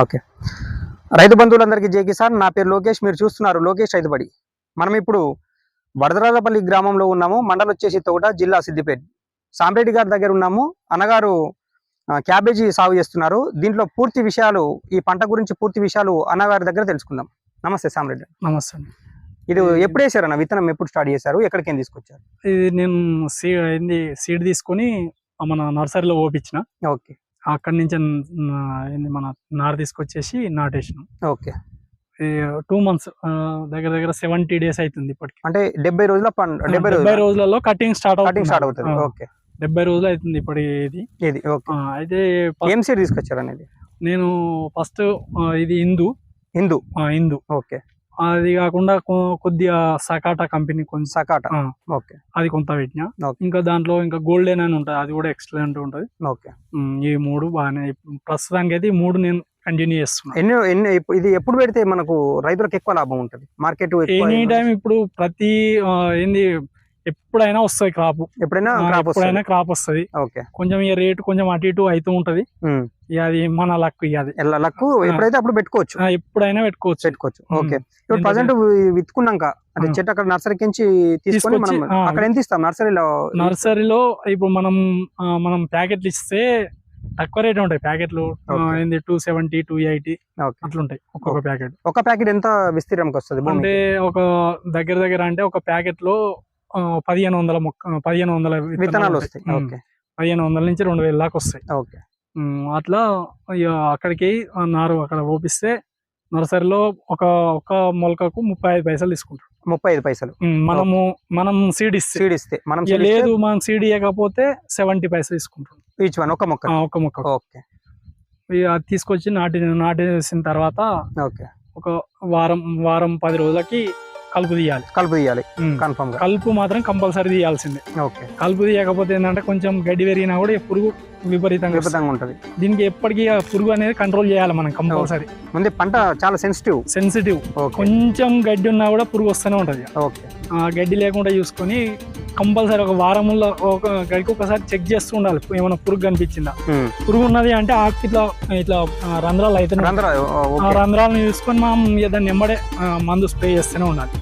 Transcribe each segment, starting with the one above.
Okay. రైతు బంధువులందరికీ జై కిసాన్. నా పేరు లోకేష్. మీరు చూస్తున్నారు లోకేష్ రైతుబడి. మనం ఇప్పుడు వడదరాజపల్లి గ్రామంలో ఉన్నాము. మండలం వచ్చేసి తోట జిల్లా సిద్దిపేట. సాంబరెడ్డి గారి దగ్గర ఉన్నాము. అన్నగారు క్యాబేజీ సాగు చేస్తున్నారు. దీంట్లో పూర్తి విషయాలు ఈ పంట గురించి పూర్తి విషయాలు అన్నగారి దగ్గర తెలుసుకుందాం. నమస్తే సాంబరెడ్డి. నమస్తే ఇది ఎప్పుడు వేసారు అన్న విత్తనం ఎప్పుడు స్టార్ట్ చేశారు? ఎక్కడికి తీసుకొచ్చారు? ఇది నేను సీ ఏంది సీడ్ తీసుకొని మన నర్సరీలో ఓపించిన. ఓకే. అక్కడి నుంచి మన నార తీసుకొచ్చేసి నాటేసినాం. ఓకే. టూ మంత్స్ దగ్గర దగ్గర సెవెంటీ డేస్ అవుతుంది ఇప్పటికి. అంటే డెబ్బై రోజుల డెబ్బై డెబ్బై రోజుల? రోజులలో కటింగ్ స్టార్ట్ కటింగ్ స్టార్ట్ అవుతుంది. ఓకే. డెబ్బై రోజులు అవుతుంది ఇప్పటి ఇది. ఇది ఓకే. అయితే ఏం సీడ్ తీసుకొచ్చారు అనేది? నేను ఫస్ట్ ఇది హిందూ ఆ, ఇందు. ఓకే. అది కాకుండా కొద్దిగా సకాటా కంపెనీ కొంచెం సకాట. ఓకే. అది కొంత పెట్టినా. ఇంకా దాంట్లో ఇంకా గోల్డెన్ అని ఉంటుంది. అది కూడా ఎక్సలెంట్ ఉంటుంది. ఓకే. ఈ మూడు బాగానే ప్రస్తుతానికి అయితే ఈ మూడు నేను కంటిన్యూ చేస్తున్నా. ఎన్ని ఎన్ని ఇది ఎప్పుడు పెడితే మనకు రైతులకు ఎక్కువ లాభం ఉంటది? మార్కెట్ ఎనీ టైం ఇప్పుడు ప్రతి ఏంది ఎప్పుడైనా వస్తుంది క్రాప్ ఎప్పుడైనా. క్రాప్ వస్తుంది. ఓకే. కొంచెం ఇక రేట్ కొంచెం అటు ఇటు అవుతూ ఉంటది. ఇక అది మన లక్ ఇక అది. లక్కు ఎప్పుడైతే అప్పుడు పెట్టుకోవచ్చు. ఎప్పుడైనా పెట్టుకోవచ్చు. పెట్టుకోవచ్చు. ఓకే. ఇప్పుడు ప్రజెంట్ విత్తుకున్నాక. చెట్టు అక్కడ నర్సరీకి నుంచి తీసుకొని మనం. అక్కడ ఎంత ఇస్తాం నర్సరీలో నర్సరీలో ఇప్పుడు మనం మనం ప్యాకెట్లు ఇస్తే తక్కువ రేట్ ఉంటాయి ప్యాకెట్లు. ఏంది టూ సెవెంటీ టూ ఎయిటీ అట్లుంటాయి ఒక్కొక్క ప్యాకెట్ ఒక ప్యాకెట్ ఎంత విస్తీర్ణంకి వస్తుంది? అంటే ఒక దగ్గర దగ్గర అంటే ఒక ప్యాకెట్లో పదిహేను వందల మొక్క పదిహేను వందల విత్తనాలు. వస్తాయి. పదిహేను వందల నుంచి రెండు వేల దాకా వస్తాయి. ఓకే. అట్లా అక్కడికి నారు అక్కడ ఓపిస్తే నర్సరీలో ఒక ఒక మొలకకు ముప్పై ఐదు పైసలు తీసుకుంటారు. ముప్పై ఐదు పైసలు. మనము మనం సీడ్ ఇస్తే. సీడ్ ఇస్తే. మనం లేదు మనం సీడ్ ఇవ్వకపోతే సెవెంటీ పైసలు తీసుకుంటాం ఈచ్ వన్ ఒక మొక్క ఒక మొక్క ఓకే. అది తీసుకొచ్చి నాటి నాటేసిన తర్వాత ఓకే. ఒక వారం వారం పది రోజులకి కలుపు తీయాలి. కలుపు తీయాలి. కన్ఫర్మ్ కలుపు మాత్రం కంపల్సరీ తీయాల్సిందే. ఓకే. కలుపు తీయకపోతే ఏంటంటే కొంచెం గడ్డి పెరిగినా కూడా పురుగు విపరీతంగా. విపరీతంగా ఉంటది. దీనికి ఎప్పటికీ ఆ పురుగు అనేది కంట్రోల్ చేయాలి మనం కంపల్సరీ. ముందే పంట చాలా సెన్సిటివ్ సెన్సిటివ్ కొంచెం గడ్డి ఉన్నా కూడా పురుగు వస్తూనే ఉంటది. ఓకే. ఆ గడ్డి లేకుండా చూసుకొని కంపల్సరీ ఒక వారంలో ఒక గడికి ఒకసారి చెక్ చేస్తూ ఉండాలి. ఏమైనా పురుగు కనిపించిందా. పురుగు ఉన్నది అంటే ఆకు ఇట్లా ఇట్లా రంధ్రాలు అయితే రంధ్రాలను చూసుకొని మనం దాన్ని ఎమ్మడే మందు స్ప్రే చేస్తూనే ఉండాలి.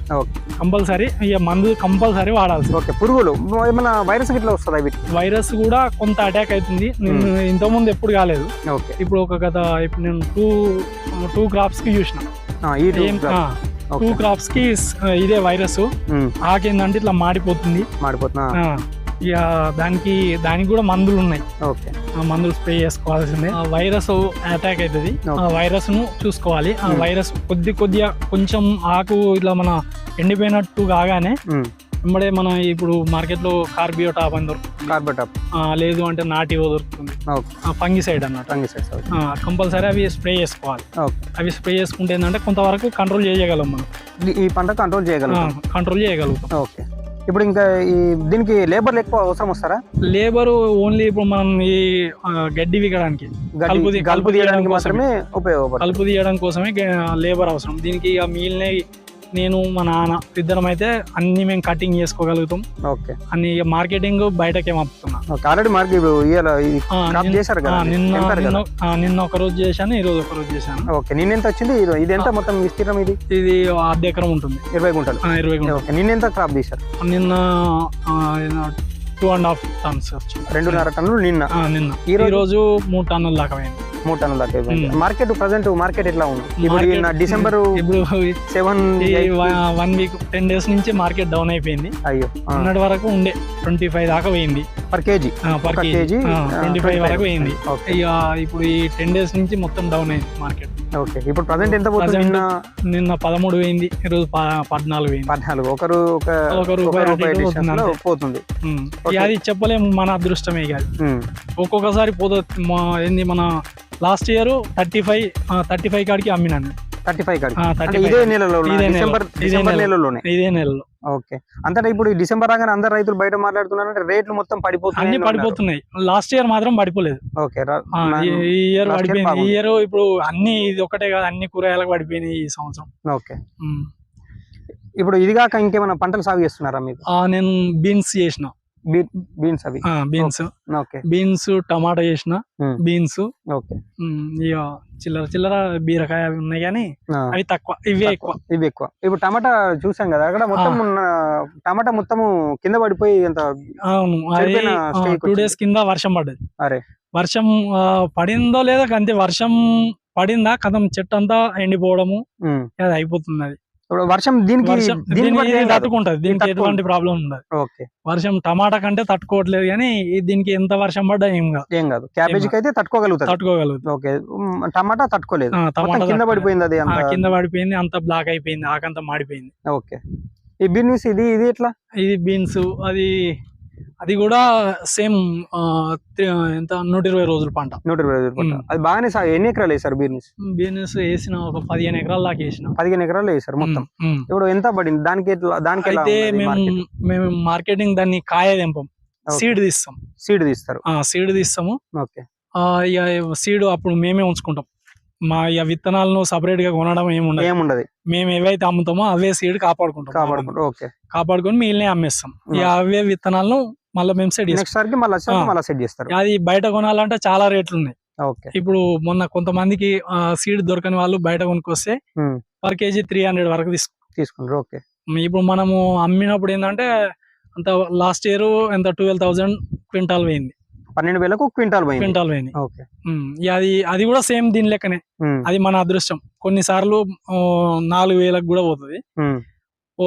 కంపల్సరీ ఇక మందు కంపల్సరీ వాడాల్సి ఓకే. పురుగులు ఏమైనా వైరస్ ఇట్లా వస్తుందా వైరస్ కూడా కొంత అటాక్ అవుతుంది. నేను ఇంతకుముందు ఎప్పుడు కాలేదు. ఓకే. ఇప్పుడు ఒక గత ఇప్పుడు నేను టూ టూ క్రాప్స్కి చూసిన. టూ క్రాప్స్కి ఇదే వైరస్ ఆకేందంటే ఇట్లా మాడిపోతుంది. మాడిపోతున్నా. ఇక దానికి దానికి కూడా మందులు ఉన్నాయి ఓకే. ఆ మందులు స్ప్రే చేసుకోవాల్సిందే. ఆ వైరస్ అటాక్ అవుతుంది ఆ. వైరస్ను చూసుకోవాలి. ఆ. వైరస్ కొద్ది కొద్దిగా కొంచెం ఆకు ఇట్లా మన ఎండిపోయినట్టు కాగానే వెంబడే మన ఇప్పుడు మార్కెట్లో కార్బియోటాప్ అని దొరుకుతుంది. కార్బోటాప్ ఆ, లేదు అంటే నాటివో దొరుకుతుంది. ఓకే. ఫంగిసైడ్ అన్నట్టు ఫంగిసైడ్స్ ఓకే. కంపల్సరీ అవి స్ప్రే చేసుకోవాలి. ఓకే. అవి స్ప్రే చేసుకుంటే ఏంటంటే కొంతవరకు కంట్రోల్ చేయగలం మనం. ఈ- పంట కంట్రోల్ చేయగలుగుతాం. కంట్రోల్ చేయగలుగుతాం. ఓకే. ఇప్పుడు ఇంకా ఈ దీనికి లేబర్లు ఎక్కువ అవసరం వస్తారా? లేబర్ ఓన్లీ ఇప్పుడు మనం ఈ గడ్డి విగడానికి కలుపు తీయడానికి తీయడం మాత్రమే ఉపయోగపడుతుంది. కలుపు తీయడం కోసమే లేబర్ అవసరం. దీనికి ఇక మిగిలిన నేను మా నాన్న ఇద్దరం అయితే అన్ని మేము కటింగ్ చేసుకోగలుగుతాం. ఓకే. అన్ని మార్కెటింగ్ బయటకే ఓకే ఆల్రెడీ మార్కెట్ చేశారు నిన్న నిన్న ఒక రోజు చేశాను ఈ రోజు ఒక రోజు చేశాను. ఓకే నిన్న ఎంత వచ్చింది? ఇది- ఎంత మొత్తం విస్తీర్ణం ఇది? ఇది అర్ధ ఎకరం ఉంటుంది. ఇరవై గుంటలు. ఇరవై గుంటలు. ఓకే నిన్న ఎంత క్రాప్ తీశారు నిన్న టూ అండ్ హాఫ్ టన్స్ రెండున్నర టన్నులు నిన్న. నిన్న. ఈ రోజు మూడు టన్నుల దాకా పోయింది. మూడు టన్నుల దాకా అయిపోయింది. మార్కెట్ ప్రజెంట్ మార్కెట్ ఎట్లా ఉంది? ఇప్పుడు December seven one week ten days నుంచి మార్కెట్ డౌన్ అయిపోయింది. అయ్యో మొన్నటి వరకు ఉండే ట్వంటీ ఫైవ్ దాకా పోయింది. Per kg per kg twenty five వరకు ఓకే ఇక ఇప్పుడు ఈ టెన్ డేస్ నుంచి మొత్తం డౌన్ అయింది మార్కెట్ ఓకే ఇప్పుడు ప్రజెంట్ ఎంత పోతుంది నిన్న? నిన్న పదమూడు పోయింది ఈరోజు పద్నాలుగు పోయింది పద్నాలుగు. ఒకరు ఒక ఒక రూపాయి పోతుంది. ఇక అది చెప్పలేము మన అదృష్టమే కాదు ఉమ్, ఒక్కొక్కసారి పోతుంది మా ఏంది మన last year thirty five thirty five కాడికి అమ్మినాను. థర్టీ ఫైవ్ కాడికి. ఆ, అంటే 35 ఇదే నెలలో. డిసెంబర్ ఇదే డిసెంబర్ నెల. నెలలోనే. ఇదే నెలలో. ఓకే. అంతటా ఇప్పుడు డిసెంబర్ రాగానే అందరు రైతులు బయట మాట్లాడుతున్నారంటే రేట్లు మొత్తం అన్ని పడిపోతున్నాయి పడిపోతున్నాయి. లాస్ట్ ఇయర్ మాత్రం పడిపోలేదు. ఓకే. ఈ- ఇయర్ పడిపోయింది. ఈ. ఇయర్ ఇప్పుడు అన్ని ఇది ఒకటే కాదు అన్ని కూరగాయలకు పడిపోయినాయి ఈ సంవత్సరం. ఓకే. ఇప్పుడు ఇది కాక ఇంకేమైనా పంటలు సాగు చేస్తున్నారా మీరు ఆ, నేను బీన్స్ చేసిన. బీన్స్ అవి. బీన్స్. ఓకే. బీన్స్ టమాటా చేసిన. బీన్స్. ఓకే. ఇక చిల్లర చిల్లర బీరకాయ అవి ఉన్నాయి కానీ అవి తక్కువ ఇవే ఎక్కువ. ఇవి ఎక్కువ. ఇప్పుడు టమాటా చూసాం కదా అక్కడ మొత్తం టమాటా మొత్తము కింద పడిపోయి ఎంత అవును టూ. డేస్ కింద వర్షం పడ్డది. అరే. వర్షం పడిందో లేదో అంతే వర్షం పడిందా కథం చెట్టు అంతా ఎండిపోవడము. అది అయిపోతుంది అది ఇప్పుడు వర్షం దీనికి దీనికి. తట్టుకుంటది. దీనికి. ఎటువంటి ప్రాబ్లం ఉండదు. ఓకే. వర్షం టమాటా కంటే తట్టుకోవట్లేదు కానీ దీనికి ఎంత వర్షం పడ్డా ఏం కాదు. ఏం కాదు. క్యాబేజీకి అయితే తట్టుకోగలుగుతారు తట్టుకోగలుగుతుంది. ఓకే. టమాటా తట్టుకోలేదు. టమాటా కింద. పడిపోయింది అది కింద పడిపోయింది అంత బ్లాక్ అయిపోయింది ఆకంతా మాడిపోయింది. ఓకే. ఈ బీన్స్ ఇది ఇది ఎట్లా? ఇది బీన్స్ అది అది కూడా సేమ్ ఎంత? నూట ఇరవై రోజుల పంట. నూట ఇరవై రూపాయలు. ఉమ్. అది బాగానే సాగు ఎన్ని ఎకరాలు వేసారు బీన్స్ బీన్స్ వేసిన ఒక పదిహేను ఎకరాల దాకా వేసిన. పదిహేను ఎకరాలు వేసారు మొత్తం. ఇప్పుడు ఎంత పడింది? దానికి ఎట్లా దానికి అయితే మేము మేము మార్కెటింగ్ దాన్ని కాయ తెంపం. సీడ్ తీస్తాం. సీడ్ తీస్తారు. ఆ సీడ్ తీస్తాము. ఓకే. ఇక సీడ్ అప్పుడు మేమే ఉంచుకుంటాం. మా ఇక విత్తనాలను సపరేట్గా కొనడం ఏమి ఉండదు. ఏముండదు. మేము ఏవైతే అమ్ముతామో అవే సీడ్ కాపాడుకుంటాం. కాపాడుకుంటారు ఓకే. కాపాడుకొని మిగిలిన అమ్మేస్తాం. ఇక అవే విత్తనాలను మళ్ళీ మేము సెట్ చేస్తాం. మళ్ళీ సెట్ చేస్తారు. అది బయట కొనాలంటే చాలా రేట్లు ఉన్నాయి ఓకే. ఇప్పుడు మొన్న కొంతమందికి సీడ్ దొరకని వాళ్ళు బయట కొనుక్కొస్తే. పర్ కేజీ త్రీ హండ్రెడ్ వరకు తీసుకు. తీసుకుంటారు. ఓకే. ఇప్పుడు మనము అమ్మినప్పుడు ఏంటంటే అంత లాస్ట్ ఇయర్ ఎంత? ట్వెల్వ్ థౌసండ్ క్వింటాల్ పోయింది. పన్నెండు వేలకు క్వింటాల్ పోయింది. క్వింటాల్ పోయింది. ఓకే. అది అది కూడా సేమ్ దీని లెక్కనే. అది మన అదృష్టం. కొన్నిసార్లు నాలుగు వేలకు కూడా పోతుంది. ఓ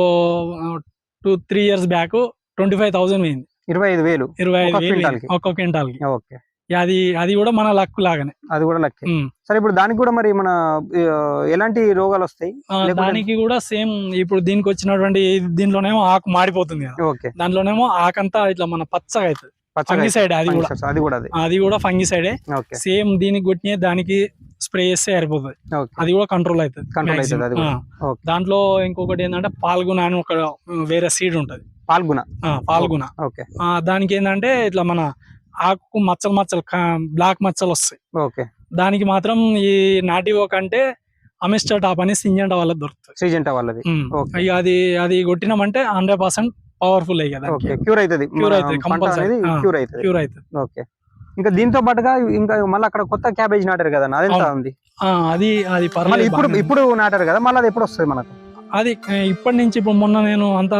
two three years back twenty five thousand పోయింది. ఇరవై ఐదు వేలు. ఇరవై ఐదు వేలు ఒక్క క్వింటాల్కి ఓకే. అది అది కూడా మన లక్ లాగానే. అది కూడా ఉమ్. సరే ఇప్పుడు దానికి కూడా మరి మన ఎలాంటి రోగాలు వస్తాయి? దానికి కూడా సేమ్ ఇప్పుడు దీనికి వచ్చినటువంటి దీంట్లోనేమో ఆకు మాడిపోతుంది కదా. దాంట్లోనేమో ఆకంతా ఇట్లా మన పచ్చగా అవుతుంది. ఫంగిసైడ్ అది కూడా. అది కూడా అది. కూడా ఫంగిసైడే సేమ్ దీనికి కొట్టిన దానికి స్ప్రే చేస్తే సరిపోతుంది. అది కూడా కంట్రోల్ అవుతుంది Control అవుతుంది. దాంట్లో ఇంకొకటి ఏంటంటే పాల్గొన అని ఒక వేరే సీడ్ ఉంటది. పాల్గొన పాల్గొన దానికి ఏంటంటే ఇట్లా మన ఆకు మచ్చలు మచ్చలు బ్లాక్ మచ్చలు వస్తాయి. ఓకే. దానికి మాత్రం ఈ నాటివో కంటే అమిస్టర్ టాప్ అని సింజంట వాళ్ళకి దొరుకుతుంది. సీజెంటా వాళ్ళది. ఇక అది అది కొట్టినామంటే హండ్రెడ్ పర్సెంట్ పవర్ఫుల్ అయ్యి కదా. ఓకే. క్యూర్ అవుతుంది Cure అవుతది, ఆ. క్యూర్ అవుతుంది క్యూర్ అవుతుంది ఓకే. ఇంకా దీంతో పాటుగా ఇంకా మళ్ళీ అక్కడ కొత్త క్యాబేజ్ నాటారు కదా అది ఎంత. ఉంది? అది అది ఇప్పుడు. ఇప్పుడు నాటారు కదా మళ్ళీ అది ఎప్పుడు వస్తుంది మనకు? అది ఇప్పటి నుంచి ఇప్పుడు మొన్న నేను అంతా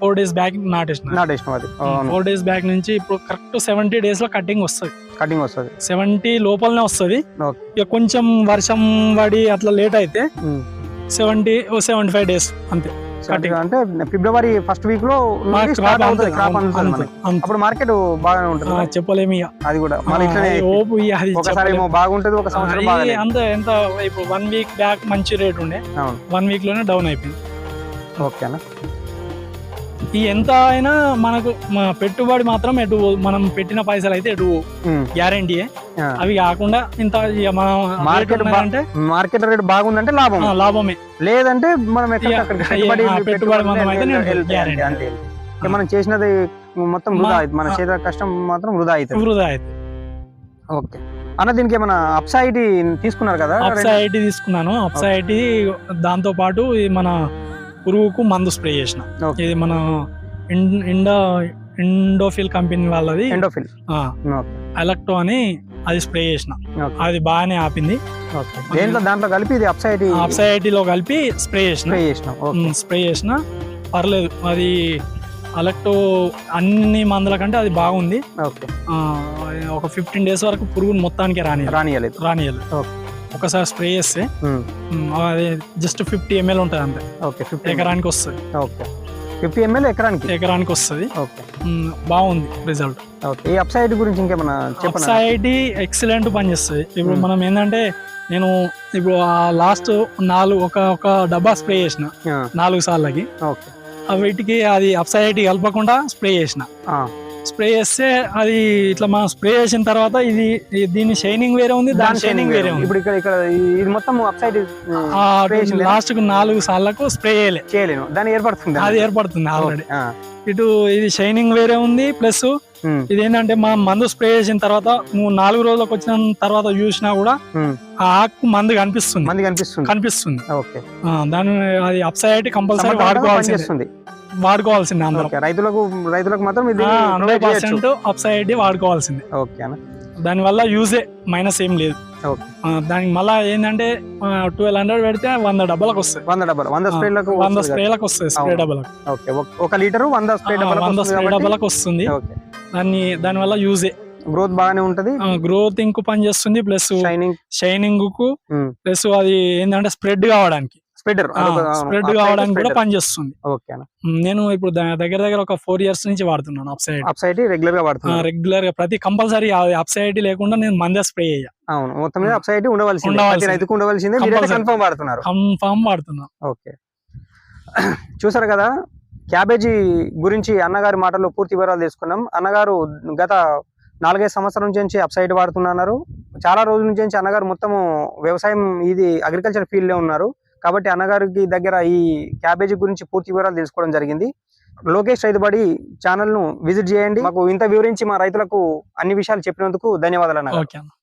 ఫోర్ డేస్ బ్యాక్ నాటేసిన. నాటేసిన అది. ఫోర్ డేస్ బ్యాక్ నుంచి ఇప్పుడు కరెక్ట్ సెవెంటీ డేస్లో కటింగ్ వస్తుంది. కటింగ్ వస్తుంది. సెవెంటీ లోపలనే వస్తుంది. ఇక కొంచెం వర్షం పడి అట్లా లేట్ అయితే. సెవెంటీ సెవెంటీ ఫైవ్ డేస్ అంతే. అంటే ఫిబ్రవరి ఫస్ట్ వీక్లో స్టార్ట్ అవుతుంది క్రాప్. అప్పుడు మార్కెట్ బాగానే ఉంటుంది. చెప్పలేము అది కూడా. మళ్ళీ ఇట్లనే ఓపు ఒకసారి. ఏమో బాగుంటది ఒక సంవత్సరం అంత ఎంత ఇప్పుడు వన్ వీక్ బ్యాక్ మంచి రేట్ ఉండే. వన్ వీక్లోనే డౌన్ అయిపోయింది. ఓకేనా? ఈ ఎంత అయినా మనకు మన పెట్టుబడి మాత్రం ఎటు. మనం పెట్టిన పైసలు అయితే ఎటు గ్యారంటీ. అవి కాకుండా ఇంత బా- అంటే మార్కెట్ రేట్ బాగుందంటే లాభం. లాభమే. లేదంటే మనం పెట్టుబడి మనం అయితే అంతే, మనం చేసినది మొత్తం వృధా అవుతుంది. మన. చేత కష్టం మాత్రం వృధా అవుతుంది. వృధా అయితే ఓకే. అన్న దీనికి ఏమైనా అప్సైడ్ తీసుకున్నారు కదా? అప్సా ఐటీ తీసుకున్నాను. అప్సా ఐటీ దాంతో పాటు మన పురుగుకు మందు స్ప్రే చేసిన. ఇది మన ఇండో ఇండోఫిల్ కంపెనీ వాళ్ళది. ఎండోఫిల్ ఎలక్టో అని అది స్ప్రే చేసిన. అది బాగానే ఆపింది. ఓకే. దేంట్లో దాంట్లో కలిపి ఇది అప్సైడ్ అప్సా ఐటీలో కలిపి స్ప్రే చేసిన. స్ప్రే చేసినాం. ఓకే. పర్లేదు. అది అలెక్టో అన్ని మందుల కంటే అది బాగుంది. ఓకే. ఒక ఫిఫ్టీన్ డేస్ వరకు పురుగుని మొత్తానికి రాని రానియలేదు రానియాలి Okay. ఒకసారి స్ప్రే చేస్తే ఉమ్. ఉమ్, అది జస్ట్ ఫిఫ్టీ ఎంఎల్ ఉంటుంది అంతే ఓకే ఫిఫ్టీ ఎకరానికి వస్తుంది. ఓకే ఫిఫ్టీ ఎంఎల్ ఎకరానికి? ఎకరానికి వస్తుంది. ఓకే ఉమ్, బాగుంది రిజల్ట్ ఓకే ఈ అప్సైడ్ గురించి ఇంకేమైనా సొసైటీ ఎక్సలెంట్ పనిచేస్తుంది ఇప్పుడు Hmm. మనం ఏంటంటే నేను ఇప్పుడు ఆ లాస్ట్ నాలుగు ఒక ఒక డబ్బా స్ప్రే చేసిన. నాలుగు సార్లకి. ఓకే వీటికి అది అప్సైటీ కలపకుండా స్ప్రే చేసిన. ఆ, స్ప్రే చేస్తే అది ఇట్లా మనం స్ప్రే చేసిన తర్వాత ఇది దీని షైనింగ్ వేరే ఉంది దాని షైనింగ్ వేరే ఉంది. ఇప్పుడు ఇక్కడ ఇక్కడ ఇది మొత్తం? లాస్ట్కు నాలుగు సార్లకు స్ప్రే చేయలే. చేయలేను. దాన్ని ఏర్పడుతుంది అది ఏర్పడుతుంది ఆల్రెడీ ఇటు ఇది షైనింగ్ వేరే ఉంది ప్లస్ ఇది ఏంటంటే మనం మందు స్ప్రే చేసిన తర్వాత నువ్వు నాలుగు రోజులకు వచ్చిన తర్వాత చూసినా కూడా. ఆ ఆకు మందు కనిపిస్తుంది. మంది కనిపిస్తుంది. కనిపిస్తుంది. దాని అది అప్సైడ్ కంపల్సరీ సమర్థవంతంగా వాడుకోవాల్సింది అందరం. రైతులకు రైతులకు మాత్రం ఇది హండ్రెడ్ పర్సెంట్ అప్ సైడ్ వాడుకోవాల్సిందే. ఓకే అన్న. దాని వల్ల యూజే మైనస్ ఏం లేదు. దానికి మళ్ళా ఏంటంటే ట్వెల్వ్ హండ్రెడ్ పెడితే వంద డబ్బులకు వస్తాయి వంద డబ్బలు వంద స్ప్రేలకు వంద. స్ప్రేలకు వస్తాయి స్ప్రే. డబ్బలకు. ఓకే ఒక- లీటర్ వంద స్ప్రే వంద స్ప్రే డబ్బలకు వస్తుంది. దాన్ని దాని వల్ల యూజే గ్రోత్ బాగానే ఉంటది. గ్రోత్ ఇంకు పని చేస్తుంది ప్లస్ షైనింగ్ షైనింగ్కు. ప్లస్ అది ఏంటంటే స్ప్రెడ్ కావడానికి. స్ప్రెడర్ స్ప్రెడ్ కావడానికి కూడా పని చేస్తుంది ఓకే అన్న. ఉమ్, నేను ఇప్పుడు దగ్గర దగ్గర ఒక ఫోర్ ఇయర్స్ నుంచి వాడుతున్నాను అప్ సైడ్ అప్ సైడ్ రెగ్యులర్గా వాడుతున్నారు రెగ్యులర్గా ప్రతి కంపల్సరీ అప్ సైడ్ లేకుండా నేను మందే స్ప్రే చేయ. అవును. మొత్తం మీద అప్ సైడ్ ఉండవలసిందే. రైతుకు ఉండవలసిందే. కన్ఫర్మ్ వాడుతున్నారు. కన్ఫామ్ వాడుతున్నా ఓకే. చూసారు కదా క్యాబేజీ గురించి అన్నగారి మాటల్లో పూర్తి వివరాలు తీసుకున్నాం. అన్నగారు గత నాలుగైదు సంవత్సరాల నుంచి అప్ సైడ్ వాడుతున్నారు. చాలా రోజుల నుంచి అన్నగారు మొత్తము వ్యవసాయం ఇది అగ్రికల్చర్ ఫీల్డ్లో ఉన్నారు. కాబట్టి అన్నగారికి దగ్గర ఈ క్యాబేజీ గురించి పూర్తి వివరాలు తెలుసుకోవడం జరిగింది. లోకేష్ రైతుబడి ఛానల్ను విజిట్ చేయండి. మాకు ఇంత వివరించి మా రైతులకు అన్ని విషయాలు చెప్పినందుకు ధన్యవాదాలు అన్న.